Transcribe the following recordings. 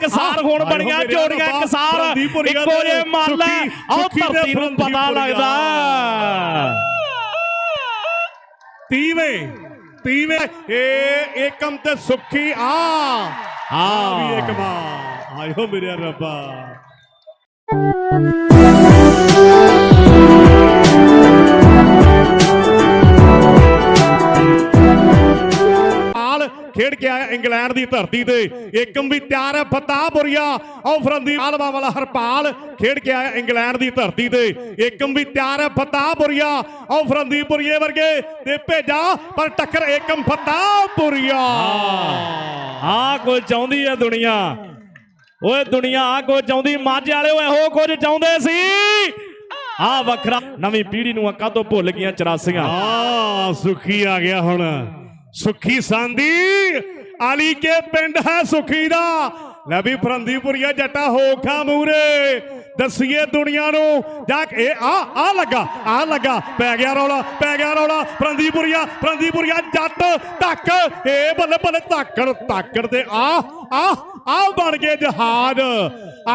ਇੱਕਸਾਰ ਹੁਣ ਬਣੀਆਂ ਜੋੜੀਆਂ ਫਰੰਦੀਪੁਰੀਆ ਇੱਕੋ ਜੇ ਮੱਲ ਦੇ ਧਰਤੀ ਨੂੰ ਪਤਾ। ਲੱਗਦਾ। ਤੀਵੇਂ ਤੀਵੇਂ ਇਹ ਏਕਮ ਤੇ ਸੁਖੀ ਆ। ਆ ਵੀ ਇੱਕ ਮਾਂ ਆਇਓ ਮੇਰੇ ਰੱਬਾ। ਖੇਡ ਕੇ ਆਇਆ ਇੰਗਲੈਂਡ ਦੀ ਧਰਤੀ ਤੇ। ਏਕਮ ਵੀ ਤਿਆਰ ਹੈ ਫਤਾਹਪੁਰੀਆ। ਉਹ ਫਰੰਦੀ ਆਲਵਾ ਵਾਲਾ ਹਰਪਾਲ ਖੇਡ ਕੇ ਆਇਆ ਇੰਗਲੈਂਡ ਦੀ ਧਰਤੀ ਤੇ। ਏਕਮ ਵੀ ਤਿਆਰ ਹੈ ਫਤਾਹਪੁਰੀਆ। ਉਹ ਫਰੰਦੀਪੁਰੀਏ ਵਰਗੇ ਤੇ ਭੇਜਾ ਪਰ ਟੱਕਰ ਏਕਮ ਫਤਾਹਪੁਰੀਆ। ਆ ਕੁਝ ਚਾਹੁੰਦੀ ਹੈ ਦੁਨੀਆ। ਓਏ ਦੁਨੀਆ ਆ ਕੁਝ ਚਾਹੁੰਦੀ। ਮਾਝੇ ਵਾਲੇ ਓਏ ਇਹੋ ਕੁਝ ਚਾਹੁੰਦੇ ਸੀ। ਆ ਵੱਖਰਾ। ਨਵੀਂ ਪੀੜ੍ਹੀ ਨੂੰ ਅੱਖਾਂ ਤੋਂ ਭੁੱਲ ਗਈਆਂ 84 ਆ ਸੁਖੀ ਆ ਗਿਆ ਹੁਣ। ਸੁਖੀ ਸੰਦੀ। ਆਲੀ ਕੇ ਪਿੰਡ ਹੈ ਸੁਖੀ ਦਾ। ਲੈ ਵੀ ਫਰੰਦੀਪੁਰੀਆ ਜੱਟਾ ਹੋਖਾ ਮੂਰੇ। ਦਸੀਏ ਦੁਨੀਆ ਨੂੰ। ਜਾ ਕੇ ਆ ਆ ਲੱਗਾ ਆ ਲੱਗਾ। ਪੈ ਗਿਆ ਰੌਲਾ, ਪੈ ਗਿਆ ਰੌਲਾ। ਫਰੰਦੀਪੁਰੀਆ ਫਰੰਦੀਪੁਰੀਆ ਜੱਟ ਧੱਕ। ਏ ਬੱਲੇ ਬੱਲੇ ਧਾਕੜ ਧਾਕੜ ਤੇ ਆ ਆ। ਆ ਬਣ ਗਏ ਜਹਾਜ਼।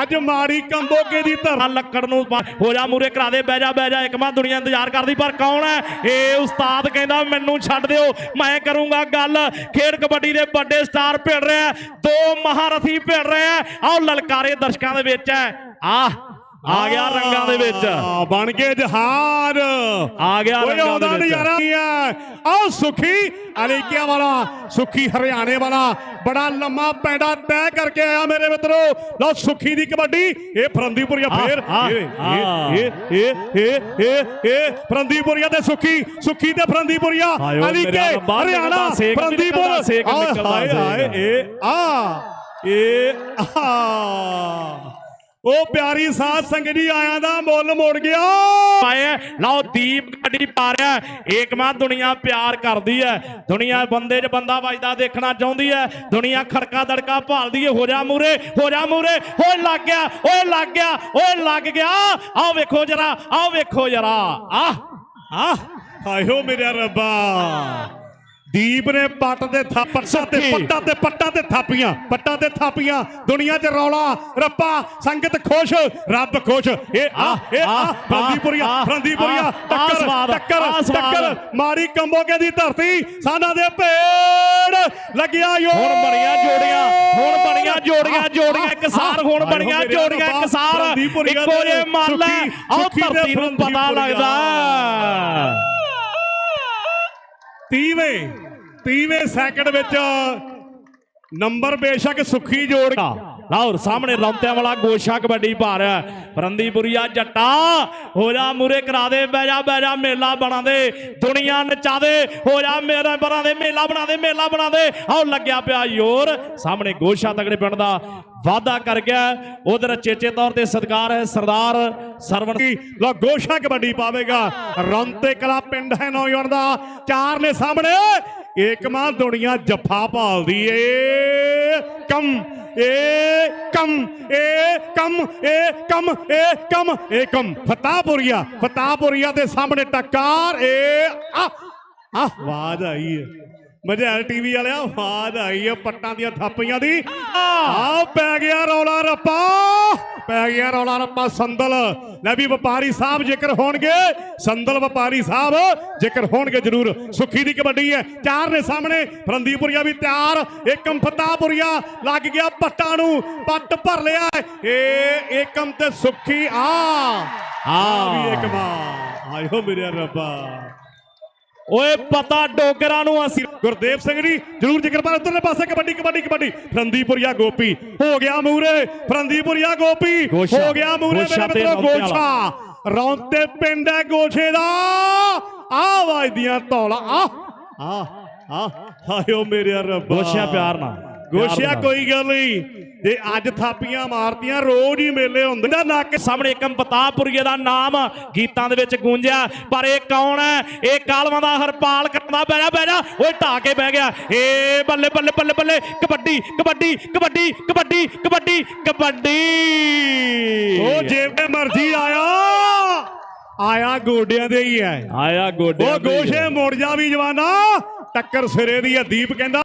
ਅੱਜ ਮਾੜੀ ਕੰਬੋਕੇ ਦੀ ਧਰ ਲੱਕੜ ਨੂੰ ਹੋ ਜਾ ਮੂਰੇ, ਕਰਾ ਦੇ, ਬਹਿ ਜਾ ਬਹਿ ਜਾ। ਇੱਕ ਮਾਂ ਦੁਨੀਆ ਇੰਤਜ਼ਾਰ ਕਰਦੀ, ਪਰ ਕੌਣ ਹੈ? ਇਹ ਉਸਤਾਦ ਕਹਿੰਦਾ, ਮੈਨੂੰ ਛੱਡ ਦਿਓ, ਮੈਂ ਕਰੂੰਗਾ ਗੱਲ। ਖੇਡ ਕਬੱਡੀ ਦੇ ਵੱਡੇ ਸਟਾਰ ਭਿੜ ਰਿਹਾ ਦੋ ਮਹਾਰਥੀ ਭਿੜ ਰਿਹਾ ਆਓ ਲਲਕਾਰੇ ਦਰਸ਼ਕਾਂ ਦੇ ਵਿੱਚ ਹੈ। ਆਹ ਆ ਗਿਆ ਰੰਗਾਂ ਦੇ ਵਿੱਚ। ਆ, ਬਣ ਗਏ ਜਹਾਜ਼ ਆ ਗਿਆ ਰੰਗਾਂ ਆਉਂਦਾ ਦੇ ਵਿੱਚ। ਨਜ਼ਾਰਾ ਕੀ ਹੈ? ਆਹ ਸੁਖੀ ਅਲੀਕਿਆ ਵਾਲਾ ਸੁਖੀ ਹਰਿਆਣੇ ਵਾਲਾ। ਬੜਾ ਲੰਮਾ ਪੈਂਡਾ ਤੈਅ ਕਰਕੇ ਆਇਆ ਮੇਰੇ ਮਿੱਤਰੋ। ਲਓ ਸੁਖੀ ਦੀ ਕਬੱਡੀ। ਇਹ ਫਰੰਦੀਪੁਰੀਆ ਆ, ਫੇਰ? ਆ, ਇਹ ਆ। ਇਹ ਇਹ ਇਹ ਇਹ ਇਹ ਫਰੰਦੀਪੁਰੀਆ ਤੇ ਸੁਖੀ? ਸੁਖੀ ਤੇ ਫਰੰਦੀਪੁਰੀਆ ਅਲੀਕੇ? ਹਰਿਆਣਾ? ਫਰੰਦੀਪੁਰ? ਸੇਕ, ਨਿਕਲਦਾ। ਹਾਏ ਇਹ ਆ ਇਹ ਆ। ਉਹ ਪਿਆਰੀ ਸਾਧ ਸੰਗਤ ਜੀ ਆਇਆਂ ਦਾ ਮੁੱਲ ਮੋੜ ਗਿਆ। ਪਾਏ ਲਓ ਦੀਪ ਗੱਡੀ ਪਾ ਰਿਹਾ ਏਕ ਮਾਂ ਦੁਨੀਆ ਪਿਆਰ ਕਰਦੀ ਹੈ ਦੁਨੀਆ ਬੰਦੇ 'ਚ ਬੰਦਾ ਵੱਜਦਾ ਦੇਖਣਾ ਚਾਹੁੰਦੀ ਹੈ ਦੁਨੀਆ ਖੜਕਾ ਦੜਕਾ ਭਾਲਦੀ ਹੈ ਹੋ ਜਾ ਮੂਰੇ ਹੋ ਜਾ ਮੂਰੇ। ਓਏ ਲੱਗ ਗਿਆ ਓਏ ਲੱਗ ਗਿਆ ਓਏ ਲੱਗ ਗਿਆ। ਆਓ ਵੇਖੋ ਜਰਾ ਆਓ ਵੇਖੋ ਜਰਾ। ਆਹ ਆ ਹਾਇਓ ਮੇਰੇ ਰੱਬਾ। ਦੀਪ ਨੇ ਪੱਟ ਤੇ ਥਾਪੜ ਤੇ। ਪੱਟਾਂ ਤੇ ਪੱਟਾਂ ਤੇ ਥਾਪੀਆਂ ਪੱਟਾਂ ਤੇ ਥਾਪੀਆਂ। ਦੁਨੀਆ 'ਚ ਰੌਲਾ ਰੱਪਾ ਸੰਗਤ ਖੁਸ਼ ਰੱਬ ਖੁਸ਼। ਇਹ ਆ ਇਹ ਆ ਫਰੰਦੀਪੁਰੀਆ ਫਰੰਦੀਪੁਰੀਆ ਟੱਕਰ ਟੱਕਰ। ਟੱਕਰ। ਮਾਰੀ ਕੰਬੋਗੇ ਦੀ ਧਰਤੀ ਸਾਨਾ ਦੇ ਭੇੜ ਲੱਗਿਆ ਯੋ ਹੁਣ ਬਣੀਆਂ ਜੋੜੀਆਂ ਹੁਣ ਬਣੀਆਂ ਜੋੜੀਆਂ ਜੋੜੀਆਂ ਇੱਕਸਾਰ ਹੁਣ ਬਣੀਆਂ ਜੋੜੀਆਂ ਇੱਕਸਾਰ ਇੱਕੋ ਜੇ ਮੱਲ ਦੇ ਧਰਤੀ ਨੂੰ ਪਤਾ। ਲੱਗਦਾ। ਤੀਵੇਂ ਤੀਵੇਂ ਸੈਕਿੰਡ ਵਿੱਚ ਨੰਬਰ ਬੇਸ਼ੱਕ ਸੁਖੀ ਜੋੜ ਲਾਹੌਰ ਸਾਹਮਣੇ ਰੌਂਤਿਆਂ ਵਾਲਾ ਗੋਸ਼ਾ ਕਬੱਡੀ ਪਾ ਰਿਹਾ ਜੱਟਾ, ਹੋ ਜਾ ਮੂਰੇ ਕਰਾ ਦੇ, ਬਹਿ ਜਾ ਬਹਿ ਜਾ, ਮੇਲਾ ਬਣਾ ਦੇ, ਦੁਨੀਆ ਨਚਾ ਦੇ, ਹੋ ਜਾ ਮੇਰੇ ਬਣਾ ਦੇ, ਮੇਲਾ ਬਣਾ ਦੇ, ਮੇਲਾ ਬਣਾ ਦੇ। ਆਓ ਲੱਗਿਆ ਪਿਆ ਯੋਰ ਸਾਹਮਣੇ ਗੋਸ਼ਾ ਤਗੜੇ ਪਿੰਡ ਦਾ ਵਾਅਦਾ ਕਰ ਗਿਆ। ਉਧਰ ਚੇਚੇ ਤੌਰ ਤੇ ਸਤਿਕਾਰ ਹੈ ਸਰਦਾਰ ਸਰਵਣ ਕੀ ਲੋ ਗੋਸ਼ਾ ਕਬੱਡੀ ਪਾਵੇਗਾ। ਰੌਂਤੇ ਕਲਾ ਪਿੰਡ ਹੈ ਨੌਜਵਾਨ ਦਾ। ਚਾਰ ਨੇ ਸਾਹਮਣੇ। ਏਕ ਮਾਂ ਦੁਨੀਆ ਜੱਫਾ ਭਾਲਦੀ ਏ। ਕਮ ਏ ਕਮ ਏ ਕਮ ਏ ਕਮ ਏ ਕਮ ਏ ਕਮ। ਫਤਾਹਪੁਰੀਆ ਫਤਾਹਪੁਰੀਆ ਦੇ ਸਾਹਮਣੇ ਟੱਕਾਰ, ਏ ਆ ਆਵਾਜ਼ ਆਈ ਏ। ਮਝੈਲ ਟੀਵੀ ਵਾਲਿਆ, ਆਵਾਜ਼ ਆਈ ਏ ਪੱਟਾਂ ਦੀਆਂ ਥਾਪੀਆਂ ਦੀ। ਆ ਪੈ ਗਿਆ ਰੌਲਾ ਰੱਪਾ। ਪੈ ਗਿਆ ਰੌਲਾ ਰੱਪਾ ਸੰਦਲ। ਲੈ ਵੀ ਵਪਾਰੀ ਸਾਹਿਬ ਜ਼ਿਕਰ ਹੋਣਗੇ ਸੰਦਲ ਵਪਾਰੀ ਸਾਹਿਬ ਜ਼ਿਕਰ ਹੋਣਗੇ ਜ਼ਰੂਰ। ਸੁਖੀ ਦੀ ਕਬੱਡੀ ਹੈ ਚਾਰ ਨੇ ਸਾਹਮਣੇ। ਫਰੰਦੀਪੁਰੀਆ ਵੀ ਤਿਆਰ ਏਕਮ ਫਤਾਹਪੁਰੀਆ ਲੱਗ ਗਿਆ ਪੱਟਾਂ ਨੂੰ ਪੱਟ ਭਰ ਲਿਆ ਏ ਏਕਮ ਤੇ ਸੁਖੀ ਆ। ਆ ਵੀ ਇੱਕ ਮਾਂ ਆਇਓ ਮੇਰੇ ਰੱਬਾ। ਓਏ ਪਤਾ ਡੋਗਰਾਂ ਨੂੰ ਅਸੀਂ ਗੁਰਦੇਵ ਸਿੰਘ ਜੀ ਜਰੂਰ ਜ਼ਿਕਰ ਪਰ ਉਧਰਲੇ ਪਾਸੇ ਕਬੱਡੀ ਕਬੱਡੀ ਕਬੱਡੀ। ਫਰੰਦੀਪੁਰੀਆ ਗੋਪੀ ਹੋ ਗਿਆ ਮੂਰੇ ਫਰੰਦੀਪੁਰੀਆ ਗੋਪੀ। ਹੋ ਗਿਆ ਮੂਰੇ ਮੇਰੇ ਮਿੱਤਰੋ ਗੋਸ਼ਾ। ਰੌਂਤੇ ਪਿੰਡ ਹੈ ਗੋਸ਼ੇ ਦਾ। ਆ ਵੱਜਦੀਆਂ ਧੌਲਾ ਆ ਆ ਆ ਹਾਇਓ ਮੇਰੇ ਰੱਬਾ। ਗੋਸ਼ਿਆ ਪਿਆਰ ਨਾਲ ਨਾਲ। ਕੋਈ ਗੱਲ ਨਹੀਂ। ਤੇ ਅੱਜ ਥਾਪੀਆਂ ਮਾਰਤੀਆਂ ਰੋਜ਼ ਹੀ ਮੇਲੇ ਹੁੰਦੇ ਨਾ ਨੱਕ ਸਾਹਮਣੇ ਪਤਾਪੁਰੀਏ ਦਾ ਨਾਮ ਗੀਤਾਂ ਦੇ ਵਿੱਚ ਗੂੰਜਿਆ ਪਰ ਇਹ ਕੌਣ ਹੈ? ਇਹ ਕਾਲਵਾਂ ਦਾ ਹਰਪਾਲ ਕਰਦਾ ਬਹਿ ਜਾ ਬਹਿ ਜਾ। ਓਏ ਢਾ ਕੇ ਬਹਿ ਗਿਆ। ਏ ਬੱਲੇ ਬੱਲੇ ਬੱਲੇ ਬੱਲੇ। ਕਬੱਡੀ ਕਬੱਡੀ ਕਬੱਡੀ ਕਬੱਡੀ ਕਬੱਡੀ ਕਬੱਡੀ। ਉਹ ਜਿਵੇਂ ਮਰਜ਼ੀ ਆਇਆ। ਆਇਆ ਗੋਡਿਆਂ ਦੇ ਹੀ ਹੈ। ਆਇਆ ਗੋਡੇ ਉਹ ਗੋਸ਼ੇ ਮੁੜ ਜਾ ਵੀ ਜਵਾਨਾ। ਟੱਕਰ ਸਿਰੇ ਦੀ ਹੈ ਦੀਪ ਕਹਿੰਦਾ